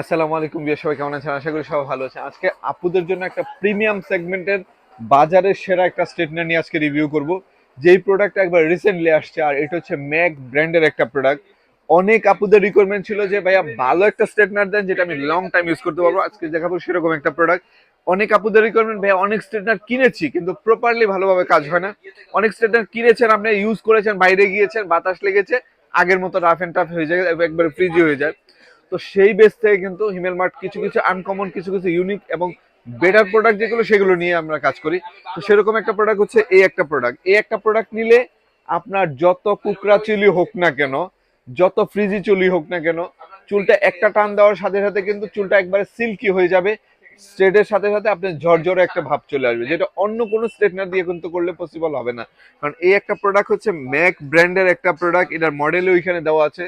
আসসালামু আলাইকুম বিয়ে সবাই কেমন আছেন? আশা করি সবাই ভালো আছেন। আজকে আপুদের জন্য একটা প্রিমিয়াম সেগমেন্টের বাজারের সেরা একটা স্টেটনার নিয়ে আজকে রিভিউ করব। যেই প্রোডাক্ট একবার রিসেন্টলি আসছে, আর এটা হচ্ছে ম্যাক ব্র্যান্ডের একটা প্রোডাক্ট অনেক আপুদের রিকোয়ারমেন্ট ছিল যে, ভাইয়া, ভালো একটা স্টেটনার দেন যেটা আমি লং টাইম ইউজ করতে পারব। আজকে দেখাবো সেরকম একটা প্রোডাক্ট অনেক আপুদের রিকোয়ারমেন্ট ভাইয়া, অনেক স্টেটনার কিনেছি, কিন্তু প্রপারলি ভালোভাবে কাজ হয় না। অনেক স্টেটনার কিনেছেন আপনি ইউজ করেছেন, বাইরে গিয়েছেন, বাতাস লেগেছে, আগের মতো রাফ এন্ড টাফ হয়ে যায়, একবার ফ্রিজি হয়ে যায়। তো সেই বেস থেকে কিন্তু হিমেল মার্ট কিছু কিছু আনকমন কিছু কিছু ইউনিক এবং বেটার প্রোডাক্ট যেগুলো, সেগুলো নিয়ে আমরা কাজ করি। তো সেরকম একটা প্রোডাক্ট হচ্ছে এই একটা প্রোডাক্ট এই একটা প্রোডাক্ট নিলে আপনার যত কুকরা চুলি হোক না কেন, যত ফ্রিজি চুলি হোক না কেন, চুলটা একটা টান দেওয়ার সাথে সাথে কিন্তু চুলটা একবারে সিল্কি হয়ে যাবে। স্ট্রেটের সাথে সাথে আপনার ঝরঝরে একটা ভাব চলে আসবে, যেটা অন্য কোনো স্ট্রেটনার দিয়ে কিন্তু করলে পসিবল হবে না। কারণ এই একটা প্রোডাক্ট হচ্ছে ম্যাক ব্র্যান্ডের একটা প্রোডাক্ট এটার মডেলও ওইখানে দেওয়া আছে।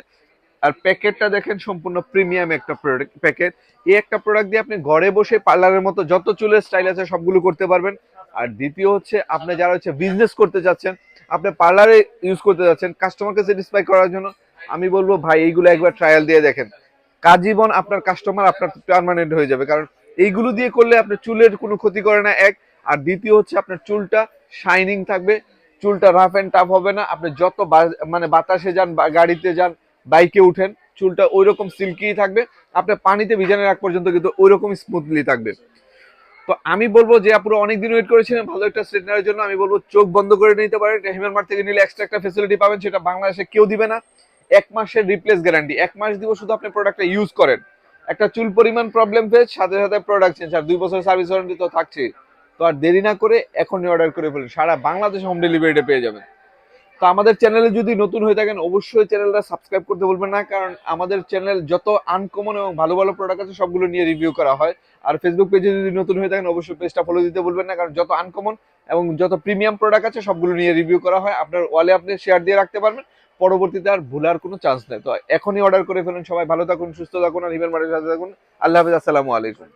আর প্যাকেটটা দেখেন সম্পূর্ণ প্রিমিয়াম একটা প্রোডাক্ট প্যাকেট। এই একটা প্রোডাক্ট দিয়ে আপনি ঘরে বসে পার্লারের মতো যত চুলের স্টাইল আছে সবগুলো করতে পারবেন। আর দ্বিতীয় হচ্ছে, আপনি যারা হচ্ছে বিজনেস করতে যাচ্ছেন, আপনি পার্লারে ইউজ করতে যাচ্ছেন কাস্টমারকে স্যাটিসফাই করার জন্য, আমি বলব ভাই, এইগুলো একবার ট্রায়াল দিয়ে দেখেন। কাজীবন আপনার কাস্টমার আপনার পার্মানেন্ট হয়ে যাবে, কারণ এইগুলো দিয়ে করলে আপনার চুলের কোনো ক্ষতি করে না, এক। আর দ্বিতীয় হচ্ছে, আপনার চুলটা শাইনিং থাকবে, চুলটা রাফ অ্যান্ড টাফ হবে না, আপনি যত মানে বাতাসে যান বা গাড়িতে যান বাইকে উঠেন, চুলটা ওই রকম সিল্কি থাকবে, আপনার পানিতে ভিজানোর আগ পর্যন্ত কিন্তু ওই রকম স্মুথলি থাকবে। তো আমি বলব যে আপুরো অনেকদিন ওয়েট করেছিলেন, ভালো একটা স্ট্রেটনারের জন্য, আমি বলব চোখ বন্ধ করে নিতে পারেন হিমেল মার্ট থেকে নিলে এক্সট্রা একটা ফেসিলিটি পাবেন, সেটা বাংলাদেশে কেউ দিবে না। এক মাসের রিপ্লেস গ্যারান্টি এক মাস দিব শুধু আপনি প্রোডাক্টটা ইউজ করেন। একটা চুল পরিমাণ প্রবলেম ফেস সাথে সাথে প্রোডাক্ট চেঞ্জ আর দুই বছর সার্ভিস ওয়ারেন্টি তো থাকছে তো আর দেরি না করে এখনই অর্ডার করে ফেলুন, সারা বাংলাদেশে হোম ডেলিভারিটা পেয়ে যাবেন। তো আমাদের চ্যানেলে যদি নতুন হয়ে থাকেন, অবশ্যই চ্যানেলটা সাবস্ক্রাইব করতে বলবেন না, কারণ আমাদের চ্যানেল যত আনকমন এবং ভালো ভালো প্রোডাক্ট আছে, সবগুলো নিয়ে রিভিউ করা হয়। আর ফেসবুক পেজে যদি নতুন হয়ে থাকেন, অবশ্যই পেজটা ফলো দিতে বলবেন না, কারণ যত আনকমন এবং যত প্রিমিয়াম প্রোডাক্ট আছে, সবগুলো নিয়ে রিভিউ করা হয়। আপনার ওয়ালে আপনি শেয়ার দিয়ে রাখতে পারবেন, পরবর্তীতে আর ভুলার কোনো চান্স নেই। তো এখনই অর্ডার করে ফেলুন সবাই, ভালো থাকুন, সুস্থ থাকুন, আর হিমেল মার্টের সাথে থাকুন। আল্লাহ হাফিজ, আসসালামু আলাইকুম।